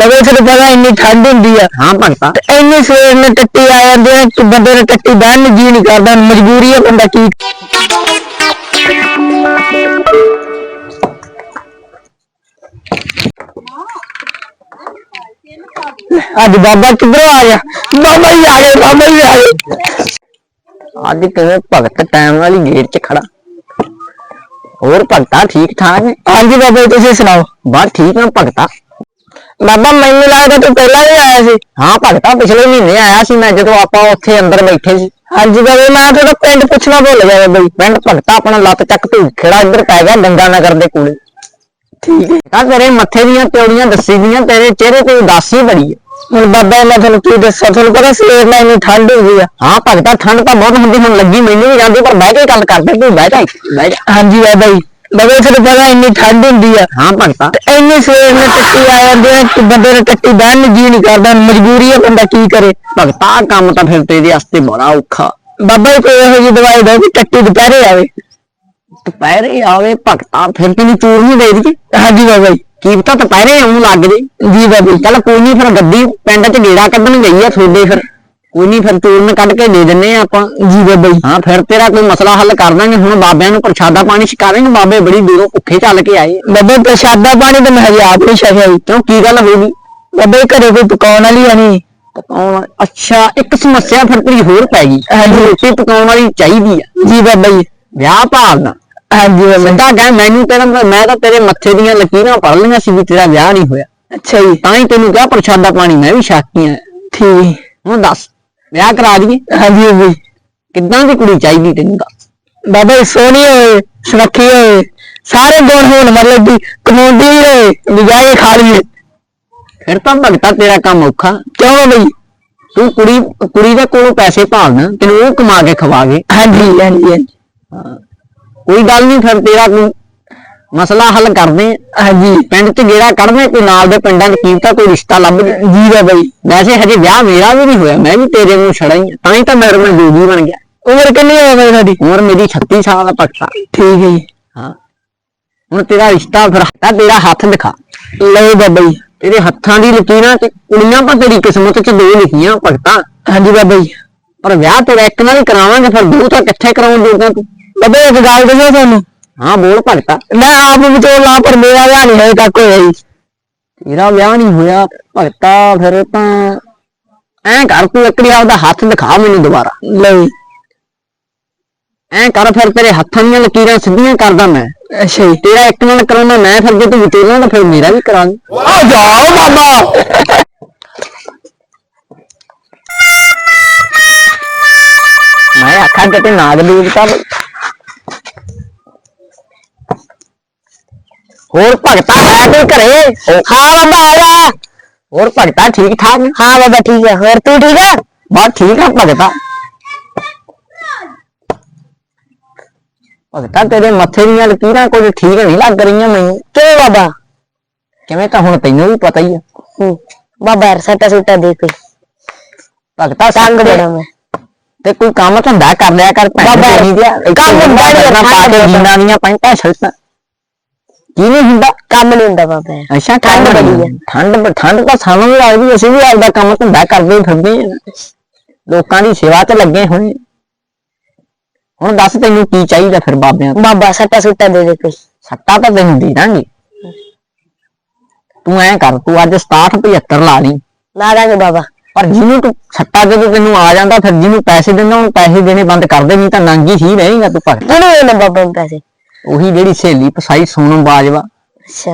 ਬਗੇ ਫਿਰ ਪਤਾ ਇੰਨੀ ਠੰਡ ਹੁੰਦੀ ਆ। ਹਾਂ ਭਗਤਾ। ਤੇ ਇੰਨੀ ਸਵੇਰ ਨੇ ਟੱਟੀ ਆ ਜਾਂਦੀ ਆ ਕਿ ਬੰਦੇ ਨੇ ਟੱਟੀ ਬਹਿਣ ਨੂੰ ਜੀ ਨਹੀਂ ਕਰਦਾ ਮਜਬੂਰੀ ਆ ਬੰਦਾ ਕੀ। ਅੱਜ ਬਾਬਾ ਕਿੱਧਰੋਂ ਆ ਗਿਆ? ਬਾਬਾ ਹੀ ਆ ਗਿਆ ਬਾਬਾ ਹੀ ਆ ਗਿਆ ਅੱਜ ਕਿਵੇਂ ਭਗਤ ਟਾਈਮ ਵਾਲੀ ਗੇਟ 'ਚ ਖੜਾ? ਹੋਰ ਭਗਤਾ ਠੀਕ ਠਾਕ ਹੈ ਹਾਂਜੀ ਬਾਬਾ ਜੀ ਤੁਸੀਂ ਸੁਣਾਓ? ਬਸ ਠੀਕ ਆ ਭਗਤਾ। ਬਾਬਾ ਮੈਨੂੰ ਲੱਗਦਾ ਤੂੰ ਪਹਿਲਾਂ ਵੀ ਆਇਆ ਸੀ। ਹਾਂ ਭਗਤਾ ਪਿਛਲੇ ਮਹੀਨੇ ਆਇਆ ਸੀ ਮੈਂ ਜਦੋਂ ਆਪਾਂ ਉੱਥੇ ਅੰਦਰ ਬੈਠੇ ਸੀ। ਹਾਂਜੀ ਬਾਬਾ ਮੈਂ ਤੁਹਾਡਾ ਪਿੰਡ ਪੁੱਛਣਾ ਭੁੱਲ ਗਿਆ ਜੀ। ਪਿੰਡ ਭਗਤਾ ਆਪਣਾ ਲੱਤ ਚੱਕ ਤੇ ਖੇੜਾ ਇੱਧਰ ਪੈ ਗਿਆ ਗੰਗਾ ਨਗਰ ਦੇ ਕੋਲੇ। ਠੀਕ ਹੈ। ਤਾਂ ਤੇਰੇ ਮੱਥੇ ਦੀਆਂ ਤਿਉੜੀਆਂ ਦੱਸੀ ਦੀਆਂ ਤੇਰੇ ਚਿਹਰੇ ਤੇ ਉਦਾਸੀ ਬੜੀ ਹੈ। ਹੁਣ ਬਾਬਾ ਮੈਂ ਤੁਹਾਨੂੰ ਕੀ ਦੱਸਾਂ ਤੁਹਾਨੂੰ ਪਤਾ ਸਵੇਰ ਨਾਲ ਇੰਨੀ ਠੰਡ ਹੋ ਗਈ ਆ। ਹਾਂ ਭਗਤਾ ਠੰਡ ਤਾਂ ਬਹੁਤ ਹੁੰਦੀ ਹੁਣ ਲੱਗੀ ਮੈਨੂੰ ਵੀ ਜਾਂਦੀ ਪਰ ਬਹਿ ਕੇ ਗੱਲ ਕਰਦੇ ਤੂੰ ਬਹਿ ਜਾ ਬਹਿ ਜਾ। ਹਾਂਜੀ ਬਾਬਾ ਜੀ। ਬਾਬਾ ਜੀ, ਤੁਹਾਨੂੰ ਪਤਾ ਇੰਨੀ ਠੰਡ ਹੁੰਦੀ ਆ ਹਾਂ ਭਗਤਾ ਤੇ ਇੰਨੀ ਸਵੇਰ ਨੇ ਟੱਟੀ ਆ ਜਾਂਦੀ ਆ ਕਿ ਬੰਦੇ ਨੇ ਟੱਟੀ ਬਹਿਣ ਨੂੰ ਜੀ ਨਹੀਂ ਕਰਦਾ ਮਜਬੂਰੀ ਆ ਬੰਦਾ ਕੀ ਕਰੇ। ਭਗਤਾ ਕੰਮ ਤਾਂ ਫਿਰ ਤੇਰੇ ਵਾਸਤੇ ਬੜਾ ਔਖਾ। ਬਾਬਾ ਜੀ ਕੋਈ ਇਹੋ ਜਿਹੀ ਦਵਾਈ ਦਿਓ ਕਿ ਟੱਟੀ ਦੁਪਹਿਰੇ ਆਵੇ। ਦੁਪਹਿਰੇ ਆਵੇ ਭਗਤਾ ਫਿਰ ਤੈਨੂੰ ਚੂਰ ਨਹੀਂ ਦੇ ਦੀ ਹਾਂਜੀ ਬਾਬਾ ਜੀ। ਕੀ ਪਤਾ ਦੁਪਹਿਰੇ ਆਉਣ ਲੱਗ ਜੇ। ਜੀ ਬਾਬਾ ਜੀ। ਚੱਲ ਕੋਈ ਨਹੀਂ ਫਿਰ ਗੱਡੀ ਪਿੰਡ 'ਚ ਗੇੜਾ ਕੱਢਣ ਗਈ ਆ ਤੁਹਾਡੇ ਫਿਰ। ਕੋਈ ਨਹੀਂ ਫਿਰ ਚੂਰਨ ਕੱਢ ਕੇ ਦੇ ਦਿੰਨੇ ਆ ਆਪਾਂ। ਜੀ ਬਾਬਾ ਜੀ ਹਾਂ ਫਿਰ ਤੇਰਾ ਕੋਈ ਮਸਲਾ ਹੱਲ ਕਰ ਦਾਂਗੇ। ਹੁਣ ਬਾਬਿਆਂ ਨੂੰ ਪ੍ਰਸ਼ਾਦਾ ਪਾਣੀ ਛਕਾਵਾਂਗੇ। ਬਾਬੇ ਬੜੀ ਦੂਰੋਂ ਭੁੱਖੇ ਚੱਲ ਕੇ ਆਏ। ਬਾਬਾ ਪ੍ਰਸ਼ਾਦਾ ਪਾਣੀ ਤਾਂ ਮੈਂ ਹਜੇ ਆਪ ਨਹੀਂ ਛਕਿਆ ਜੀ। ਕਿਉਂ? ਕੀ ਗੱਲ ਹੋ ਗਈ? ਬਾਬਾ ਘਰੇ ਕੋਈ ਪਕਾਉਣ ਵਾਲੀ ਆ ਨਹੀਂ। ਪਕਾਉਣ ਅੱਛਾ ਇੱਕ ਸਮੱਸਿਆ ਫਿਰ ਤੇਰੀ ਹੋਰ ਪੈ ਗਈ। ਹਾਂਜੀ। ਰੋਟੀ ਪਕਾਉਣ ਵਾਲੀ ਚਾਹੀਦੀ ਆ। ਜੀ ਬਾਬਾ ਜੀ ਵਿਆਹ ਭਾਲਣਾ ਹਾਂਜੀ ਬਾਬਾ। ਜੀ। ਸਿੱਧਾ ਕਹਿ ਮੈਨੂੰ ਤੇਰਾ ਮੈਂ ਤਾਂ ਤੇਰੇ ਮੱਥੇ ਦੀਆਂ ਲਕੀਰਾਂ ਪੜ ਲਈਆਂ ਸੀ ਵੀ ਤੇਰਾ ਵਿਆਹ ਨਹੀਂ ਹੋਇਆ। ਅੱਛਾ ਜੀ। ਤਾਂ ਹੀ ਤੈਨੂੰ ਕਿਹਾ ਪ੍ਰਸ਼ਾਦਾ ਪਾਣੀ ਮੈਂ ਵੀ ਛਾਕੀ ਆ ਠੀਕ। ਹੁਣ ਦੱਸ। ਵਿਆਹ ਕਰਾ ਦਈਏ। ਹਾਂਜੀ ਬਾਬਾ ਜੀ ਕਿੱਦਾਂ ਦੀ ਕੁੜੀ ਚਾਹੀਦੀ ਤੈਨੂੰ ਦੱਸ ਬਾਬਾ ਜੀ ਸੋਹਣੀ ਹੋਏ ਸੁਨੱਖੀ ਹੋਏ ਸਾਰੇ ਗੁਣ ਹੋਣ ਮਤਲਬ ਕਿ ਕਮਾਉਂਦੀ ਵੀ ਹੋਏ ਵੀ ਜਾ ਕੇ ਖਾ ਲਈਏ। ਫਿਰ ਤਾਂ ਭਗਤਾ ਤੇਰਾ ਕੰਮ ਔਖਾ। ਕਿਉਂ ਜੀ? ਤੂੰ ਕੁੜੀ ਕੁੜੀ ਦੇ ਕੋਲੋਂ ਪੈਸੇ ਭਾਲਣਾ ਤੈਨੂੰ ਉਹ ਕਮਾ ਕੇ ਖਵਾਗੇ ਹਾਂਜੀ ਹਾਂਜੀ ਹਾਂਜੀ। ਕੋਈ ਗੱਲ ਨਹੀਂ ਫਿਰ ਤੇਰਾ ਕੋਈ ਮਸਲਾ ਹੱਲ ਕਰਦੇ ਆਂ। ਹਾਂਜੀ ਪਿੰਡ 'ਚ ਗੇੜਾ ਕੱਢਦੇ ਕੋਈ ਨਾਲ ਦੇ ਪਿੰਡਾਂ 'ਚ ਕੀਮਤਾ ਕੋਈ ਰਿਸ਼ਤਾ ਲੱਭ ਜੇ। ਜੀ ਬਾਬਾ ਜੀ ਵੈਸੇ ਹਜੇ ਵਿਆਹ ਮੇਰਾ ਵੀ ਨਹੀਂ ਹੋਇਆ ਮੈਂ ਵੀ ਤੇਰੇ ਨੂੰ ਛੜਾ ਹੀ ਆਂ। ਤਾਂ ਹੀ ਤਾਂ ਮੇਰੇ ਕੋਲ ਜੋਗੀ ਬਣ ਗਿਆ। ਉਮਰ ਕਿੰਨੀ ਹੋ ਗਈ ਤੁਹਾਡੀ? ਉਮਰ ਮੇਰੀ 36 ਸਾਲ ਦਾ ਪੱਕਾ ਠੀਕ ਹੈ ਜੀ। ਹਾਂ। ਹੁਣ ਤੇਰਾ ਰਿਸ਼ਤਾ ਫਿਰ ਤਾਂ ਤੇਰਾ ਹੱਥ ਦਿਖਾ। ਲਓ ਬਾਬਾ ਜੀ। ਤੇਰੇ ਹੱਥਾਂ ਦੀ ਲਕੀਰਾਂ ਤੇ ਕੁੜੀਆਂ ਪਰ ਤੇਰੀ ਕਿਸਮਤ 'ਚ ਦੋ ਲਿਖੀਆਂ ਭਗਤਾ। ਹਾਂਜੀ ਬਾਬਾ ਜੀ। ਪਰ ਵਿਆਹ ਤੇਰਾ ਇੱਕ ਨਾਲ ਹੀ ਕਰਾਵਾਂਗੇ ਫਿਰ ਦੋ ਤਾਂ ਕਿੱਥੇ ਕਰਾਉਣ ਜੋਗਾ ਤੂੰ? ਬਾਬਾ ਜੀ, ਇੱਕ ਗੱਲ ਦੱਸੋ ਤੁਹਾਨੂੰ ਹਾਂ ਬੋਲ ਭਗਤਾ ਮੈਂ ਆਪ ਵਿਚੋਂ ਲਾ ਪਰ ਮੇਰਾ ਵਿਆਹ ਨਹੀਂ ਹੋਇਆ ਤੱਕ ਹੋਇਆ ਜੀ ਤੇਰਾ ਵਿਆਹ ਨਹੀਂ ਹੋਇਆ ਭਗਤਾ ਫਿਰ ਤਾਂ ਐਂ ਕਰ ਤੂੰ ਇੱਕ ਵਾਰੀ ਆਪਦਾ ਹੱਥ ਦਿਖਾ ਮੈਨੂੰ ਦੁਬਾਰਾ। ਜੀ। ਐਂ ਕਰ ਫਿਰ ਤੇਰੇ ਹੱਥਾਂ ਦੀਆਂ ਲਕੀਰਾਂ ਸਿੱਧੀਆਂ ਕਰਦਾ ਮੈਂ। ਅੱਛਾ ਜੀ। ਤੇਰਾ ਇੱਕ ਨਾਲ ਕਰਾਉਣਾ ਮੈਂ ਫਿਰ ਜੇ ਤੂੰ ਵਿਚੋਲਾ ਤਾਂ ਫਿਰ ਮੇਰਾ ਵੀ ਕਰਾਂਗੇ। ਆ ਜਾਓ ਬਾਬਾ! ਮੈਂ ਆਖਾਂ ਕਿਤੇ ਨਾਗ ਦੇਵਤਾ ਵਾ। ਹੋਰ ਭਗਤਾ ਹੈ ਕੋਈ ਘਰੇ? ਹਾਂ ਬਾਬਾ ਆ ਜਾ ਹੋਰ ਭਗਤਾ ਠੀਕ ਠਾਕ ਨੇ? ਹਾਂ ਬਾਬਾ ਠੀਕ ਹੈ ਹੋਰ ਤੂੰ ਠੀਕ ਹੈ ਬਸ ਠੀਕ ਆ ਭਗਤਾ। ਭਗਤਾ ਤੇਰੇ ਮੱਥੇ ਦੀਆਂ ਲਕੀਰਾਂ ਕੋਈ ਠੀਕ ਨਹੀਂ ਲੱਗ ਰਹੀਆਂ ਮੈਨੂੰ। ਕਿਉਂ ਬਾਬਾ? ਕਿਵੇਂ ਤਾਂ ਹੁਣ ਤੈਨੂੰ ਵੀ ਪਤਾ ਹੀ ਆ। ਹੂੰ। ਬਾਬਾ ਸੱਟਾ ਸੁੱਟਾ ਦੇ ਕੋਈ। ਭਗਤਾ ਸੰਗ ਬੜਾ ਮੈਂ। ਤੇ ਕੋਈ ਕੰਮ ਧੰਦਾ ਕਰ ਲਿਆ ਕਰ ਭੈਣ ਬਾਬਾ, ਨਹੀਂ ਦਿਆ ਕੰਮ ਹੁੰਦਾ ਨੀ, ਕਰਨਾ ਪਾ ਕੇ ਬਹੁਤ। ਜੀਨਾਂ ਦੀਆਂ ਪੈਂਟਾਂ ਸ਼ਰਟਾਂ ਕੀ ਨਹੀਂ ਹੁੰਦਾ? ਕੰਮ ਨਹੀਂ ਹੁੰਦਾ ਬਾਬਾ ਅੱਛਾ ਠੰਡ ਠੰਡ ਬੜੀ ਬੜੀ ਆ। ਠੰਡ ਠੰਡ ਤਾਂ ਸਾਨੂੰ ਵੀ ਲੱਗਦੀ ਅਸੀਂ ਵੀ ਆਪਦਾ ਕੰਮ ਧੰਦਾ ਕਰਦੇ ਹੀ ਫਿਰਦੇ ਹਾਂ ਲੋਕਾਂ ਦੀ ਸੇਵਾ ਤੇ ਲੱਗੇ ਹੋਏ ਹੁਣ ਦੱਸ ਤੈਨੂੰ ਕੀ ਚਾਹੀਦਾ ਫਿਰ ਬਾਬਿਆਂ ਤੋਂ? ਬਾਬਾ ਸੱਟਾ ਸੁੱਟਾ ਦੇ ਦੇ ਕੋਈ। ਸੱਟਾ ਤਾਂ ਤੈਨੂੰ ਦੇ ਦਾਂਗੇ। ਤੂੰ ਐਂ ਕਰ ਤੂੰ ਅੱਜ 67 75 ਲਾ ਲਈ। ਲਾ ਦਾਂਗੇ ਬਾਬਾ। ਪਰ ਜਿਹਨੂੰ ਤੂੰ ਸੱਟਾ ਜਦੋਂ ਤੈਨੂੰ ਆ ਜਾਂਦਾ ਫਿਰ ਜਿਹਨੂੰ ਪੈਸੇ ਦਿੰਦਾ ਉਹਨੂੰ ਪੈਸੇ ਦੇਣੇ ਬੰਦ ਕਰ ਦੇ ਨਹੀਂ ਤਾਂ ਨੰਗੀ ਹੀ ਰਹੇਗਾ ਤੂੰ ਭਗਤ ਕਿਹਨੇ ਦੇਣਾ ਬਾਬਾ ਨੂੰ ਪੈਸੇ। ਉਹੀ ਜਿਹੜੀ ਸਹੇਲੀ ਫਸਾਈ ਸੋਨਮ ਬਾਜਵਾ। ਅੱਛਾ।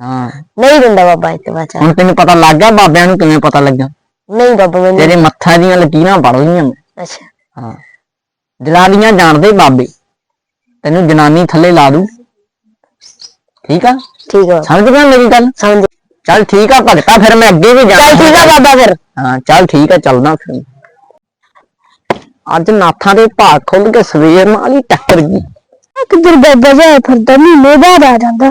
ਹਾਂ। ਨਹੀਂ ਦਿੰਦਾ ਬਾਬਾ ਇੱਥੇ ਬਾਚਾ ਹੁਣ ਤੈਨੂੰ ਪਤਾ ਲੱਗ ਗਿਆ ਬਾਬਿਆਂ ਨੂੰ ਕਿਵੇਂ ਪਤਾ ਲੱਗਾ ਨਹੀਂ ਬਾਬਾ ਮੈਨੂੰ ਤੇਰੇ ਮੱਥਾ ਦੀਆਂ ਲਕੀਰਾਂ ਪੜ ਲਈਆਂ ਮੈਂ ਅੱਛਾ। ਹਾਂ। ਜਨਾਨੀਆਂ ਜਾਣਦੇ ਬਾਬੇ। ਤੈਨੂੰ ਜਨਾਨੀ ਥੱਲੇ ਲਾ ਦੂ। ਠੀਕ ਆ? ਠੀਕ ਬਾਬਾ। ਸਮਝ ਗਿਆ ਮੇਰੀ ਗੱਲ? ਸਮਝ ਚੱਲ ਠੀਕ ਆ ਭਗਤਾ ਫਿਰ ਮੈਂ ਅੱਗੇ ਵੀ ਜਾਣਾ। ਚੱਲ ਠੀਕ ਹੈ ਬਾਬਾ ਫਿਰ। ਹਾਂ ਚੱਲ ਠੀਕ ਆ ਚੱਲਦਾ ਫਿਰ। ਅੱਜ ਨਾਥਾਂ ਦੇ ਭਾਗ ਖੁੱਲ ਕੇ ਸਵੇਰ ਨਾਲ ਹੀ ਟੱਕਰ ਗਈ। ਕਿੱਧਰ ਬਾਬਾ ਜਾ ਫਿਰਦਾ ਮਹੀਨੇ ਬਾਅਦ ਆ ਜਾਂਦਾ।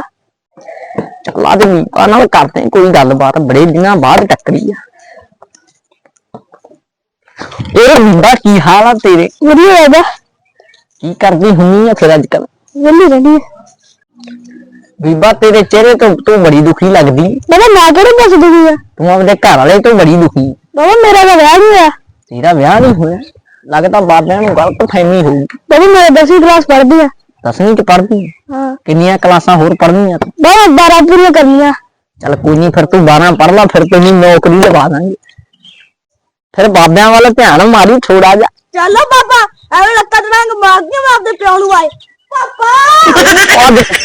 ਚੱਲ ਅੱਜ ਮੀਤਾ ਨਾਲ ਕਰਦੇ ਹਾਂ ਕੋਈ ਗੱਲਬਾਤ ਬੜੇ ਦਿਨਾਂ ਬਾਅਦ ਟੱਕਰੀ ਆ। ਇਹ ਮੁੰਡਾ ਕੀ ਹਾਲ ਆ ਤੇਰੇ? ਵਧੀਆ ਬਾਬਾ ਕੀ ਕਰਦੀ ਹੁੰਨੀ ਆ ਫਿਰ ਅੱਜ ਕੱਲ ਵਧੀਆ ਰਹਿੰਦੀ ਹੈ ਬੀਬਾ ਤੇਰੇ ਚਿਹਰੇ ਤੋਂ ਤੂੰ ਬੜੀ ਦੁਖੀ ਲੱਗਦੀ। ਬਾਬਾ ਮੈਂ ਕਿਹੜੇ ਦੱਸ ਦੂਗੀ ਆ? ਤੂੰ ਆਪਣੇ ਘਰ ਵਾਲੇ ਤੋਂ ਬੜੀ ਦੁਖੀ। ਬਾਬਾ ਮੇਰਾ ਤਾਂ ਵਿਆਹ ਨਹੀਂ ਹੋਇਆ। ਤੇਰਾ ਵਿਆਹ ਨਹੀਂ ਹੋਇਆ? ਲੱਗਦਾ ਬਾਬਿਆਂ ਨੂੰ ਗਲਤ ਫਹਿਮੀ ਹੋਊ ਬਾਬਾ ਮੈਂ 10ਵੀਂ ਕਲਾਸ ਪੜ੍ਹਦੀ ਆ। ਦਸਵੀਂ ਚ ਪੜ੍ਹਦੀ ਹਾਂ। ਕਿੰਨੀਆਂ ਕਲਾਸਾਂ ਹੋਰ ਪੜ੍ਹਨੀਆਂ? ਤੂੰ ਬਾਬਾ 12 ਪੂਰੀਆਂ ਕਰਨੀਆਂ। ਚੱਲ ਕੋਈ ਨਹੀਂ ਫਿਰ ਤੂੰ 12 ਪੜ੍ਹ ਲਾ ਫਿਰ ਤੈਨੂੰ ਨੌਕਰੀ ਲਵਾ ਦਾਂਗੇ। ਫਿਰ ਬਾਬਿਆਂ ਵੱਲ ਧਿਆਨ ਮਾਰੀ ਥੋੜਾ ਜਿਹਾ। ਚਲੋ ਪਾਪਾ ਐਵੇਂ ਲੱਤਾਂ ਤੜਾਂਗ ਮਾਰਦੀਆਂ ਮੈਂ ਆਪਦੇ ਪਿਓ ਨੂੰ ਆਏ। ਪਾਪਾ!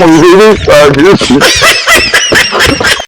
is this?